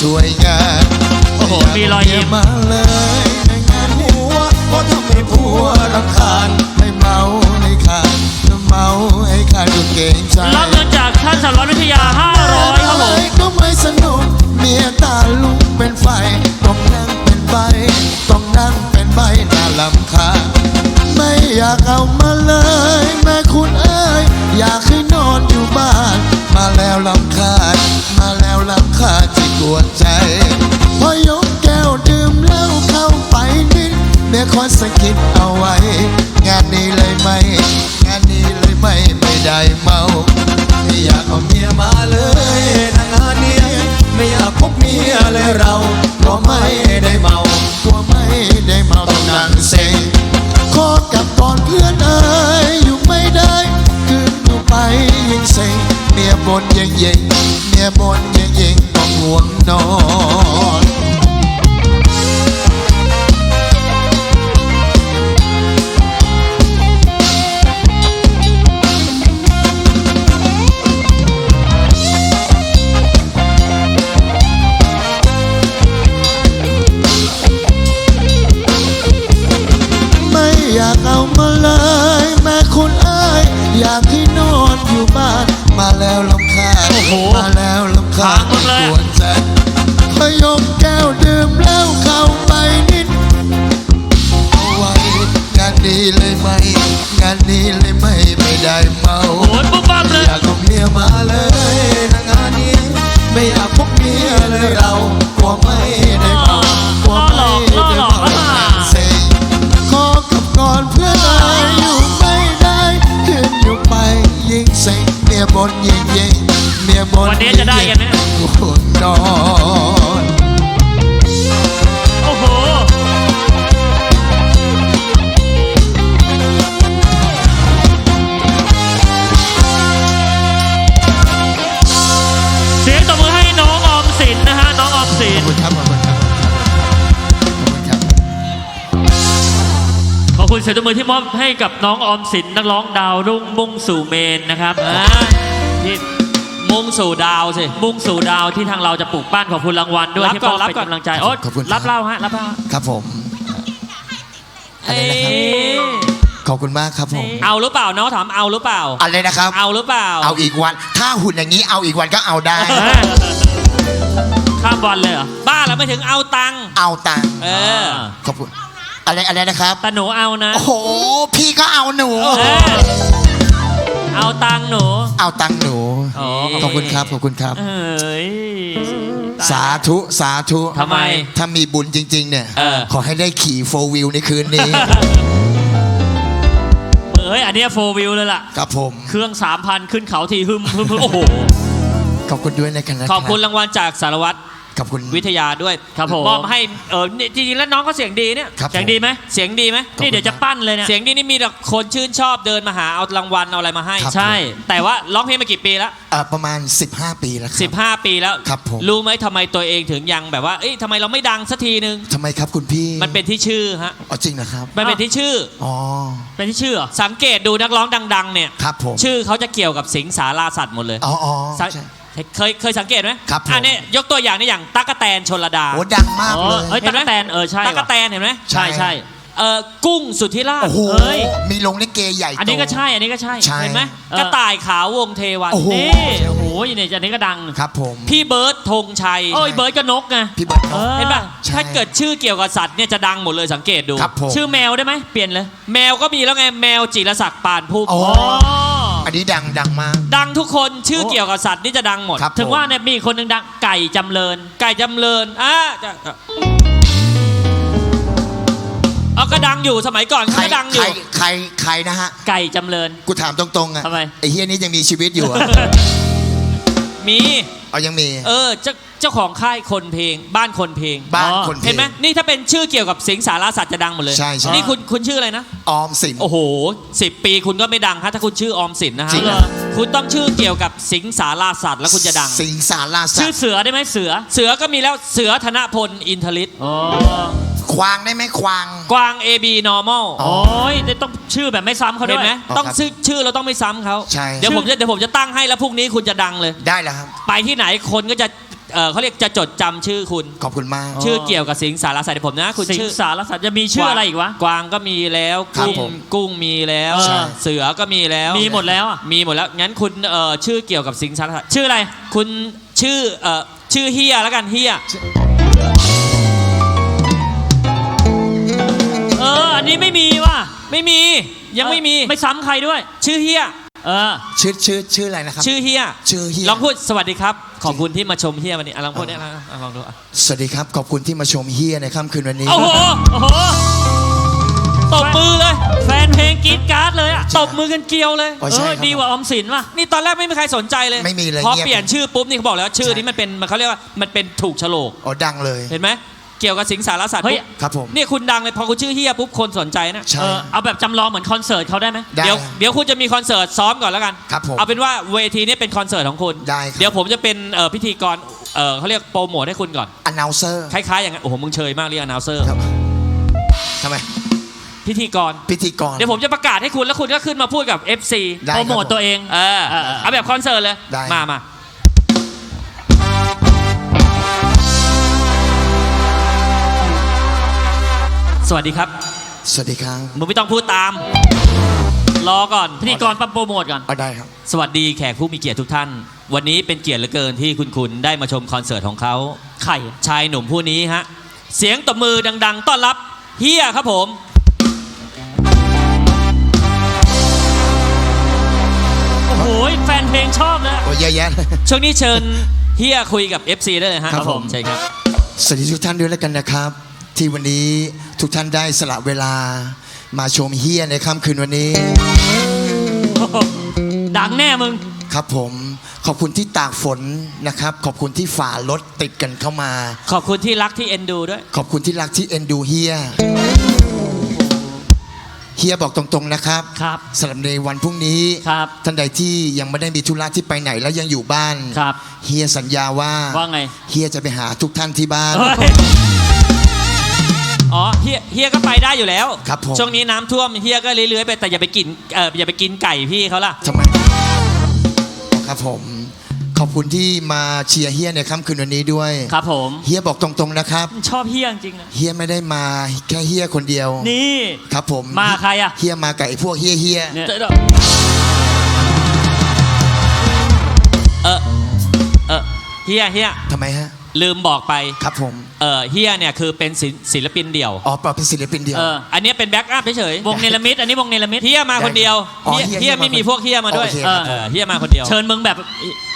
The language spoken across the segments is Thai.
ช่วยงานโอ้โหมีรอยยิ้มไากเมาเลยในงานหัวเพราะทำให้ผัวรำคาญให้เมาให้ขาดเมาให้ขาดก็เก่งใจรับเงินจากท่านสารวัตรวิทยา 500 ครับผมก็ไม่สนุกเมียตาลุกเป็นไฟต้องนั่งเป็นใบต้องนั่งเป็นใบน่าลำคาญไม่อยากเอามาเลยแม่คุณเอ้ยอยากให้นอนอยู่บ้าน มาแล้วลำคาญมาแล้วลำคาญ วนใจ พอยกแก้วดื่มเหล้าเข้าไปนิดเมียคอยสะกิดเอาไว้ งานนี้เลยไหมงานนี้เลยไหมไม่ได้เมา ไม่อยากเอาเมียมาเลยนะงานนี้ไม่อยากพบเมียเลยเราก็ไม่ได้เมาก็ไม่ได้เมาต้องนั่งเซ็งขอกลับก่อนเพื่อนเอ้ยอยู่ไม่ได้ คืนอยู่ไปยิ่งเซ็งเมียบนยิ่งยิ่งเมียบนยิ่งยิ่งต้องห่ วงนอน ยบนยิ่งยิ่งเมียบนวันนี้จะได้กันไหมห่วงนอนโอ้โห เสียงตบมือให้น้องออมสินนะฮะ น้องออมสิขอนบคุณครับขอบคุณครับขอบ คุณเสียงตบมือที่มอบให้กับน้องออมสินนักร้องดาวรุ่งมุ่งสู่เมนนะครับอ่าที่มุ่งสู่ดาวสิ มุ่งสู่ดาวที่ทางเราจะปลูกปั้นขอบคุณรางวัลด้วยรับที่ก่อนมอบรับเป็นก่อน กำลังใจโอ๊ยขอบคุณครับ รับเล่าฮะรับเล่าครับผม อะไรเอ้นะครับยขอบคุณมากครับผมเอาหรือเปล่าน้องถามเอาหรือเปล่า อะไรนะครับ เอาหรือเปล่าเอาอีกวัน ถ้าหุ่นอย่างนี้เอาอีกวันก็เอาได้ข้ามวันเลยเหรอบ้าแล้วไม่ถึงเอาตังค์เอาตังค์เออ ขอบคุณ อะไรอะไรนะครับ แต่หนูเอานะ โอ้โห พี่ก็เอาหนู เออเอาตังค์หนู เอาตังค์หนู อ๋อขอบคุณครับ ขอบคุณครับ เอ้ย สาธุ สาธุทำไมถ้ามีบุญจริง ๆ เนี่ย เออ ขอให้ได้ขี่โฟวิวในคืนนี้ เอ้ย อันเนี้โฟวิวเลยล่ะ ครับผม เครื่อง3,000ขึ้นเขาทีหึมหึมหึมโอ้โห ขอบคุณด้วยนะครับ ขอบคุณรางวัลจากสารวัตร ขอบคุณ วิทยาด้วยครับผม มอบให้เออนี่จริงๆแล้วน้องเขาเสียงดีเนี่ยครับ เสียงดีไหมเสียงดีไหมนี่เดี๋ยวจะปั้นเลยเนี่ย เสียงดีนี่มีแต่คนชื่นชอบเดินมาหาเอารางวัลเอาอะไรมาให้ ครับ ใช่ แต่ว่าร้องเพลงมากี่ปีแล้วเอ่อประมาณ 15 ปีแล้วครับ 15 ปีแล้ว ครับผม รู้ไหมทำไมตัวเองถึงยังแบบว่า เอ้ยทำไมเราไม่ดังสักทีนึง ทำไมครับคุณพี่มันเป็นที่ชื่อฮะ อ๋อจริงนะครับ มันเป็นที่ชื่อ อ๋อ เป็นที่ชื่อเหรอ สังเกตดูนักร้องดัง ๆ เนี่ย ครับผมชื่อเขาจะเกี่ยวกับสิงสาราสัตว์หมดเลย อ๋ออ๋อสังใช่ เคยเคยสังเกตไหมครับผม อันนี้ยกตัวอย่างนี่อย่างตั๊กแตนชนระดาโอ้ดังมากอ๋อเลยเอ้ยเห็นไหมตั๊กแตนเออใช่ตั๊กว่ะแตนเห็นไหมใช่ใช่ เออกุ้งสุทธิราชโอ้โหเอ้ยมีลงลิเกใหญ่โต อันนี้ก็ใช่อันนี้ก็ใช่ใช่เห็นไหมเออกระต่ายขาววงเทวันโอ้โห นี่โอ้โหนี่อันนี้ก็ดัง ครับผม พี่เบิร์ดธงชัยโอ้ยเบิร์ดก็นกไงพี่เบิร์ดเออเห็นป่ะใช่ถ้าเกิดชื่อเกี่ยวกับสัตว์เนี่ยจะดังหมดเลยสังเกตดู ครับผมชื่อแมวได้ไหมเปลี่ยนเลย แมวก็มีแล้วไงแมวจิรศักดิ์ปานพุ่มโอ้อ๋ ออันนี้ดังดังมาก ดังทุกคนชื่อโอ้เกี่ยวกับสัตว์นี่จะดังหมด ครับถึงว่าเนี่ยมีคนหนึ่งดังไก่จำเริญ ไก่จำเริญอะจะเอาก็ดังอยู่สมัยก่อนใครก็ดังอใครยู่ ใครใครนะฮะ ไก่จำเริญ กูถามตรงๆอะทำไม ไอ้เฮียนี้ยังมีชีวิตอยู่อะมมี เอายังมี เออเจ้าเจ้าของค่ายคนเพลง บ้านคนเพลงบ้านอ๋อคนเพลงเห็นไหมนี่ถ้าเป็นชื่อเกี่ยวกับสิงสารสัตว์จะดังหมดเลยใช่ใช่ นี่คุณคุณชื่ออะไรนะ ออมสิน โอ้โหสิบปีคุณก็ไม่ดังฮะถ้าคุณชื่อออมสินนะฮะจริงเหรอ คุณต้องชื่อเกี่ยวกับสิงสาราสัตว์แล้วคุณจะดัง สิงสาราสัชื่อตว์เสือได้ไหมเสือ เสือก็มีแล้วเสือธนพลอินทริตอ๋อ ควางได้ไหมควาง กวาง AB normal อ๋อโอ้ยต้องชื่อแบบไม่ซ้ำเขาด้เห็วนยไหมอ๋อต้องครับชื่อชื่อเราต้องไม่ซ้ำเขาใช่ เดี๋ยวผมจะเดี๋ยวผมจะตั้งให้แล้วพรุ่งนี้คุณจะดังเลย ได้แล้วครับ ไปที่ไหนคนก็จะเอ่อเขาเรียกจะจดจำชื่อคุณ ขอบคุณมาก ชื่อเกี่ยวกับสิงสารสัตว์เดี๋ยวผมนะ คุณสิงชื่อสารสัตว์จะมีชื่ออะไรอีกวะ กวางก็มีแล้วครับกุ้งผมกุ้งมีแล้ว ใช่ เสือก็มีแล้วมีหมดแล้วอะ มีหมดแล้วงั้นคุณเอ่อชื่อเกี่ยวกับสิงสารสัตว์ชื่ออะไร คุณชื่อเอ่อชื่อเฮียแล้วกันเฮีย ไม่มียังไม่มีไม่ซ้ำใครด้วย ชื่อเฮียเออ ชื่อชื่อชื่ออะไรนะครับ ชื่อเฮียชื่อเฮียลองพูดสวัสดีครับ ขอบคุณที่มาชมเฮียวันนี้อะลองพูดเนี่ยนะอะลองดูอะสวัสดีครับ ขอบคุณที่มาชมเฮียในค่ำคืนวันนี้ โอ้โหโอ้โหตบมือเลย แฟนเพลงกรีดการ์ดเลยอะตบมือกันเกลียวเลยอ๋อเอใช่อครับดีกว่าออมสินว่ะนี่ตอนแรกไม่มีใครสนใจเลยไม่มีเลยพอเงียบ เปลี่ยนชื่อปุ๊บนี่เขาบอกแล้วชื่อนี้มันเป็นมันเขาเรียกว่ามันเป็นถูกโฉลก อ๋อดังเลย เห็นไหม เกี่ยวกับสิงสารสัตว์เฮ้ย ปุ๊บครับผมเนี่ยคุณดังเลยพอคุณชื่อเฮียปุ๊บคนสนใจนะใช่ เออเอาแบบจำลองเหมือนคอนเสิร์ตเขาได้ไหมได้ เดี๋ยวเดี๋ยวคุณจะมีคอนเสิร์ตซ้อมก่อนแล้วกัน ครับผมเอาเป็นว่าเวทีนี้เป็นคอนเสิร์ตของคุณ ได้ครับ เดี๋ยวผมจะเป็นเอ่อพิธีกรเอ่อเขาเรียกโปรโมทให้คุณก่อน announcer คล้ายๆอย่างนั้นโอ้โหมึงเชยมากเรียก announcer ครับทำไม พิธีกร พิธีกร เดี๋ยวผมจะประกาศให้คุณแล้วคุณก็ขึ้นมาพูดกับ FC ได้โปรโมทตัวเอง เออเออเออเอาแบบคอนเสิร์ตเลย ได้ มามา สวัสดีครับสวัสดีครับมึงไม่ต้องพูดตาม รอก่อนพิธีกรปั๊บโปรโมทก่อน เอาได้ครับ สวัสดีแขกผู้มีเกียรติทุกท่าน วันนี้เป็นเกียรติเหลือเกินที่คุณคุณได้มาชมคอนเสิร์ตของเขาไข่ชายหนุ่มผู้นี้ฮะ เสียงตบมือดัง ๆ ต้อนรับเฮียครับผมโอ้โหแฟนเพลงชอบเลยโอ้ยแย่ๆเลย ช่วงนี้เชิญเฮียคุยกับ FC ได้เลยฮะครับผม ใช่ครับ สวัสดีทุกท่านด้วยแล้วกันนะครับ ที่วันนี้ทุกท่านได้สละเวลามาชมเฮียในค่ำคืนวันนี้ ดังแน่มึง ครับผมขอบคุณที่ตากฝนนะครับ ขอบคุณที่ฝ่ารถติดกันเข้ามา ขอบคุณที่รักที่เอ็นดูด้วย ขอบคุณที่รักที่เอ็นดูเฮียเฮียบอกตรงๆนะครับครับสำหรับในวันพรุ่งนี้ครับท่านใดที่ยังไม่ได้มีธุระที่ไปไหนแล้วยังอยู่บ้านครับเฮียสัญญาว่าว่าไงเฮียจะไปหาทุกท่านที่บ้านเฮ้ย อ๋อเฮียเฮียก็ไปได้อยู่แล้วครับผม ช่วงนี้น้ำท่วมเฮียก็เลื้อยๆไปแต่อย่าไปกินเอ่ออย่าไปกินไก่พี่เขาล่ะ ทำไมครับผม ขอบคุณที่มาเชียร์เฮียในค่ำคืนวันนี้ด้วยครับผม เฮียบอกตรงๆนะครับ ชอบเฮี้ยจริงๆนะเฮียไม่ได้มาแค่เฮียคนเดียว นี่ ครับผมมาใครอะ เฮียมากับไอ้พวกเฮียเฮียเนี่ยเออเออเฮียเฮียทำไมฮะ ลืมบอกไปครับผม เออเฮียเนี่ยคือเป็นศิลศิลปินเดี่ยวอ๋อเปล่าเป็นศิลปินเดียว เอออันนี้เป็นแบ็กอัพเฉยๆวงเนลมิดอันนี้วงเนลมิดเฮียมาคนเดียวอ๋อเฮียเฮียเฮียไม่มีพวกเฮียมาด้วยโอเคครับเออเฮียมาคนเดียว เชิญมึงแบบ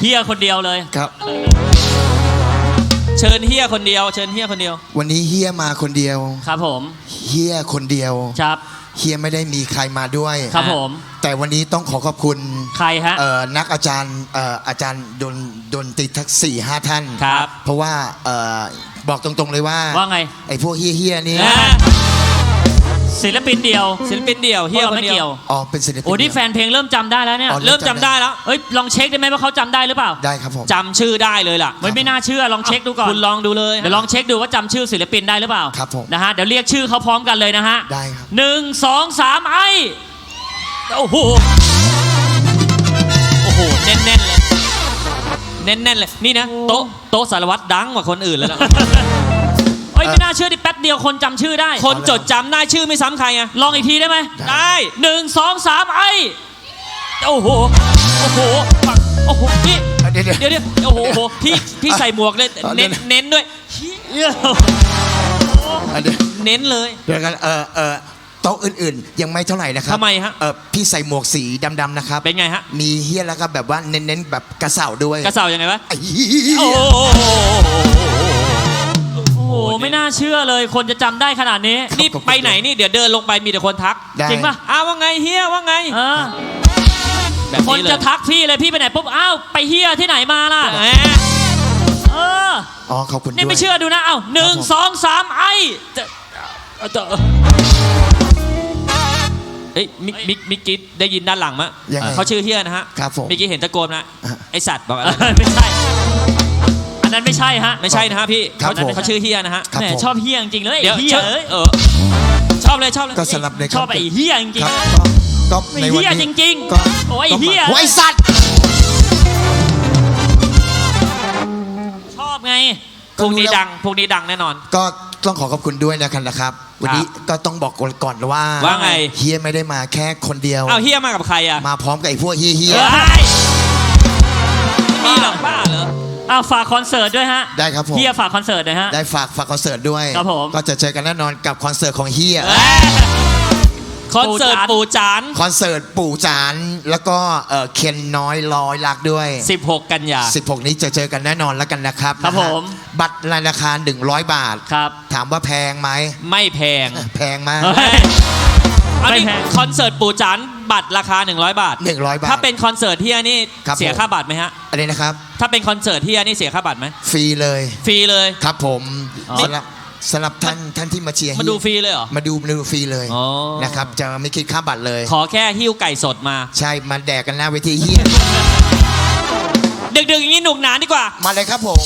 เฮี้ยคนเดียวเลย ครับ เชิญเฮียคนเดียว เชิญเฮียคนเดียววันนี้เฮียมาคนเดียวครับผมเฮียคนเดียวครับ เฮียไม่ได้มีใครมาด้วย ครับผม แต่วันนี้ต้องขอขอบคุณใครฮะ เอ่อนักอาจารย์เอ่ออาจารย์ดน ดนตรีทักสี่ห้าท่านครับ เพราะว่าเอ่อบอกตรงๆเลยว่าว่าไง ไอ้พวกเฮียเฮียๆนี่อ่าศิลปินเดียวศิลปินเดี่ยวเฮียพวกคเรานไม่เดีเกี่ยยว ว อ๋อเป็นศิลปิน โอ้นี่แฟนเพลงเริ่มจำได้แล้วเนี่ย อ๋อ เริ่มจำได้แล้ว เอ้ยลองเช็คได้ไหมว่าเขาจำได้หรือเปล่าได้ครับผม จำชื่อได้เลยล่ะ ไม่ไม่น่าเชื่อลองเช็คดูก่อนคุณลองดูเลยเดี๋ยวลองเช็คดูว่าจำชื่อศิลปินได้หรือเปล่าครับผม นะฮะเดี๋ยวเรียกชื่อเขาพร้อมกันเลยนะฮะได้ครับ หนึ่งสองสามไอโอ้โห แน่นๆเลย นี่นะ โต๊ะโต๊ะสารวัตรดังกว่าคนอื่นแล้วล่ะเอ้ยไม่น่าเชื่อที่แป๊บเดียวคนจำชื่อได้ คนจดจำได้ชื่อไม่ซ้ำใครไงลองอีกทีได้ไหมได้หนึ่งสองสามไอโอ้โหโอ้โหโอ้โหพี่เดี๋ยวเดี๋ยวเดี๋ยวเดี๋ยวโอ้โหโอ้โหพี่พี่ใส่หมวกเลยเอาเดี๋เน้ยนวเน้นด้วยเยี่ยมอะเดี๋ยวเน้นเลย เดี๋ยวกันเออเออ โต๊ะอื่นๆ ยังไม่เท่าไหร่นะครับทำไมฮะ เออพี่ใส่หมวกสีดำๆนะครับเป็นไงฮะ มีเฮียแล้วก็แบบว่าเน้นๆแบบกระเสาด้วยกระเสายังไงวะไอ้โอ้เหี้ยโหโอ้โหไม่น่าเชื่อเลยคนจะจำได้ขนาดนี้นี่ไปไหนนี่เดี๋ยวเดินลงไปมีแต่คนทัก ได้จริงป่ะอ้าวว่าไงเฮียว่าไงเออแบบคนนี้เลยจะทักพี่เลยพี่ไปไหนปุ๊บอ้าวไปเฮียที่ไหนมาล่ะแหมเอออ๋อขอบคุณด้วย นี่ไม่เชื่อดูนะเอ้าหนึ่งครับผมสองสามไอ้จะเอาจะ เอ้ยมิกมิกมิกกี้ได้ยินด้านหลังมะยังไงเขาชื่อเฮียนะฮะครับผมมิกกี้เห็นตะโกนนะอะไอสัตว์บอกอะไรเออไม่ใช่ อันนั้นไม่ใช่ฮะไม่ใช่นะฮะพี่ครับเขาผม เขาชื่อเฮียนะฮะครับแหมผมชอบเฮียจริงๆเลยเดี๋ยวไอ้เฮียเชิญเอ้ยเออชอบเลยชอบเลยก็สำหรับในชอบไอ้เฮียจริง ครับๆก็ก็ไอ้ในวันเฮียนี้จริงก็ๆโอ้ยก็เฮียโอ้ยสัตว์ พวกนี้ดัง พวกนี้ดังแน่นอน ก็ต้องขอขอบคุณด้วยนะครับนะครับ วันนี้ก็ต้องบอกก่อนว่าว่าไง เฮียไม่ได้มาแค่คนเดียวเอาเฮียมากับใครอะ มาพร้อมกับไอ้พวกเฮียเฮียเฮ้ยมีหรอกบ้าเหรออ้าวฝากคอนเสิร์ตด้วยฮะ ได้ครับผมเฮียฝากคอนเสิร์ตหนะฮะ ได้ฝากฝากคอนเสิร์ตด้วย ครับผม ก็จะเจอกันแน่นอนกับคอนเสิร์ตของเฮียเอ้ย คอนเสิร์ตปูจาน คอนเสิร์ตปู่จานแล้วก็เอ่อเคนน้อยร้อยลักด้วย 16 กันยา 16 นี้จะเจอกันแน่นอนแล้วกันนะครับครับนะฮะผมบัตรราคา 100 บาท ครับ ถามว่าแพงไหม ไม่แพงแพงมากเฮ้ยอันนี้ไม่แพง คอนเสิร์ตปูจานบัตรราคา 100 บาท100บาทถ้าเป็นคอนเสิร์ตที่อันนี้ครับเสียผม ค่าบัตรไหมฮะ อันนี้นะครับ ถ้าเป็นคอนเสิร์ตที่อันนี้เสียค่าบัตรไหมฟรีเลย ฟรีเลย ครับผมอ๋อ สำหรับ สำหรับท่านท่านที่มาเชียร์มาดูฟรีเลยเหรอ มาดูมาดูฟรีเลยอ๋อ นะครับจะไม่คิดค่าบัตรเลย ขอแค่หิ้วไก่สดมา ใช่มาแดกกันหน้าเวทีเฮียดึกๆอย่างนี้หนุกหนานดีกว่า มาเลยครับผม